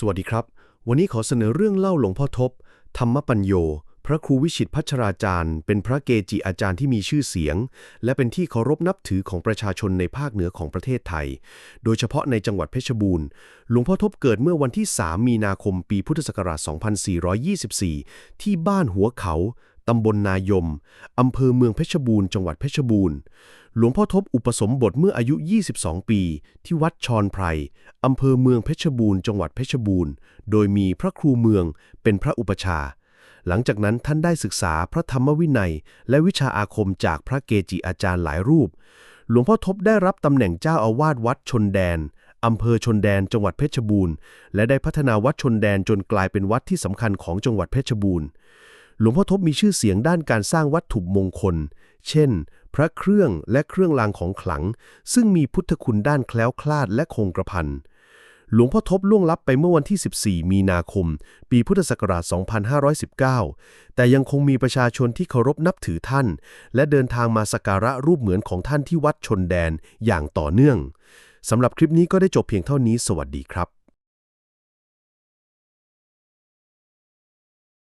สวัสดีครับ วันนี้ขอเสนอเรื่องเล่าหลวงพ่อทบ ธรรมปัญโย พระครูวิชิตพัชราจารย์ เป็นพระเกจิอาจารย์ที่มีชื่อเสียง และเป็นที่เคารพนับถือของประชาชนในภาคเหนือของประเทศไทย โดยเฉพาะในจังหวัดเพชรบูรณ์ หลวงพ่อทบเกิดเมื่อวันที่ 3 มีนาคมปีพุทธศักราช 2424 ที่บ้านหัวเขา ตำบลนายม อำเภอเมืองเพชรบูรณ์ จังหวัดเพชรบูรณ์ หลวงพ่อทบอุปสมบทเมื่ออายุ 22 ปี ที่วัดชอนไพร อำเภอเมืองเพชรบูรณ์ จังหวัดเพชรบูรณ์ โดยมีพระครูเมืองเป็นพระอุปชา หลังจากนั้นท่านได้ศึกษาพระธรรมวินัย และวิชาอาคมจากพระเกจิอาจารย์หลายรูป หลวงพ่อทบได้รับตำแหน่งเจ้าอาวาสวัดชนแดนอำเภอชนแดนจังหวัดเพชรบูรณ์ และได้พัฒนาวัดชนแดนจนกลายเป็นวัดที่สำคัญของจังหวัดเพชรบูรณ์ หลวงพ่อทบมีชื่อเสียงด้านการสร้างวัตถุมงคล เช่น พระเครื่องและเครื่องรางของขลัง ซึ่งมีพุทธคุณด้านแคล้วคลาดและคงกระพันหลวงพ่อทบล่วงลับไปเมื่อวันที่ 14 มีนาคม ปีพุทธศักราช 2519 แต่ยังคงมีประชาชนที่เคารพนับถือท่าน และเดินทางมาสักการะรูปเหมือนของท่านที่วัดชนแดนอย่างต่อเนื่องสำหรับคลิปนี้ก็ได้จบเพียงเท่านี้ สวัสดีครับ